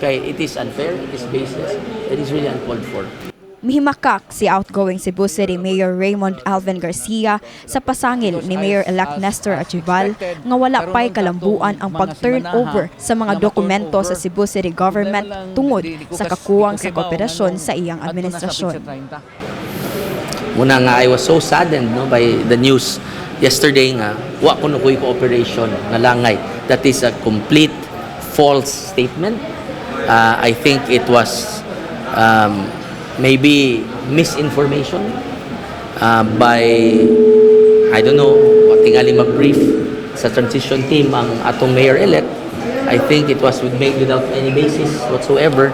Kay it is unfair, it is baseless, it is really uncalled for. Mihimakak si outgoing Cebu City Mayor Raymond Alvin Garcia sa pasangil ni Mayor-elect Nestor Achival nga wala pa'y kalambuan ang pag-turn over sa mga dokumento sa Cebu City government tungod sa kakuwang sa kooperasyon sa iyang administrasyon. Muna nga I was so saddened no by the news yesterday nga wa ko nukoy cooperation nga langay. That is a complete false statement. Uh, I think it was um, maybe misinformation uh, by I don't know tingali mag-brief sa transition team ang atong mayor-elect. I think it was made without any basis whatsoever.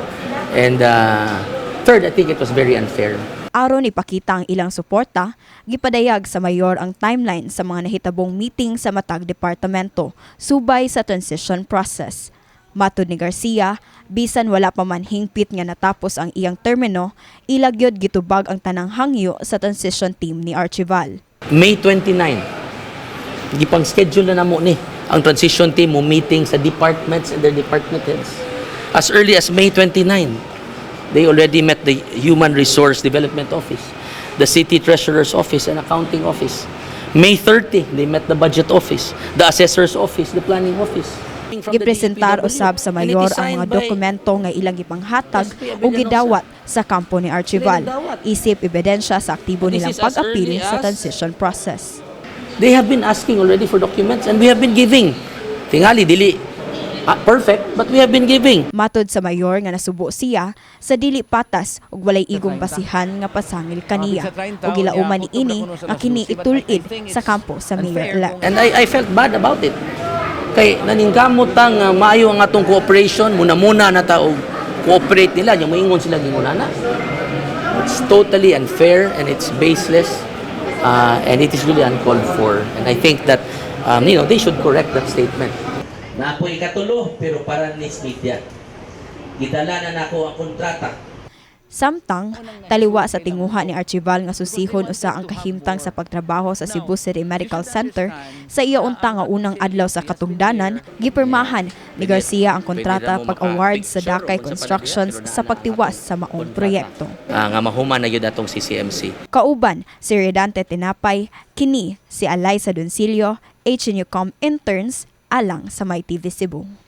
And uh, third, I think it was very unfair. Aron ipakita ang ilang suporta, gipadayag sa mayor ang timeline sa mga nahitabong meeting sa matag departamento subay sa transition process. Matod ni Garcia, bisan wala pa man hingpit nga natapos ang iyang termino, ilagyod gitubag ang tanang hangyo sa transition team ni Archival. May 29, gipang schedule na namo ni ang transition team mo meeting sa departments and their department heads. As early as May 29, they already met the Human Resource Development Office, the City Treasurer's Office and Accounting Office. May 30, they met the Budget Office, the Assessor's Office, the Planning Office. Gipresentar usab sa mayor ang mga dokumento nga ilang gipanghatag o gidawat sa kampo ni Archival, isip ebidensya sa aktibo nilang pag-apil sa transition process. They have been asking already for documents and we have been giving. Tingali, dili ah, perfect, but we have been giving. Matod sa mayor nga nasubo siya sa dili patas ug walay igong basihan nga pasangil kaniya ug gilauman ni ini nga kini itulid sa kampo sa mayor-elect. And I, I felt bad about it. Kay naningkamot ang uh, maayo ang atong cooperation, muna-muna na ta og cooperate nila, yung moingon sila gingunana. It's totally unfair and it's baseless uh, and it is really uncalled for. And I think that um, you know, they should correct that statement. Na ako ikatulo, pero para ni media. Gidala na nako ang kontrata. Samtang taliwa sa tinguha ni Archival nga susihon usa ang kahimtang sa pagtrabaho sa Cebu City Medical Center sa iya unta nga unang adlaw sa katungdanan gipirmahan ni Garcia ang kontrata pag-award sa Dakay Constructions sa pagtiwas sa maong proyekto. Ah, nga mahuman na yun atong CCMC. Kauban si Redante Tinapay, kini si Alay sa Doncillo, HNUCOM interns alang sa My TV Cebu.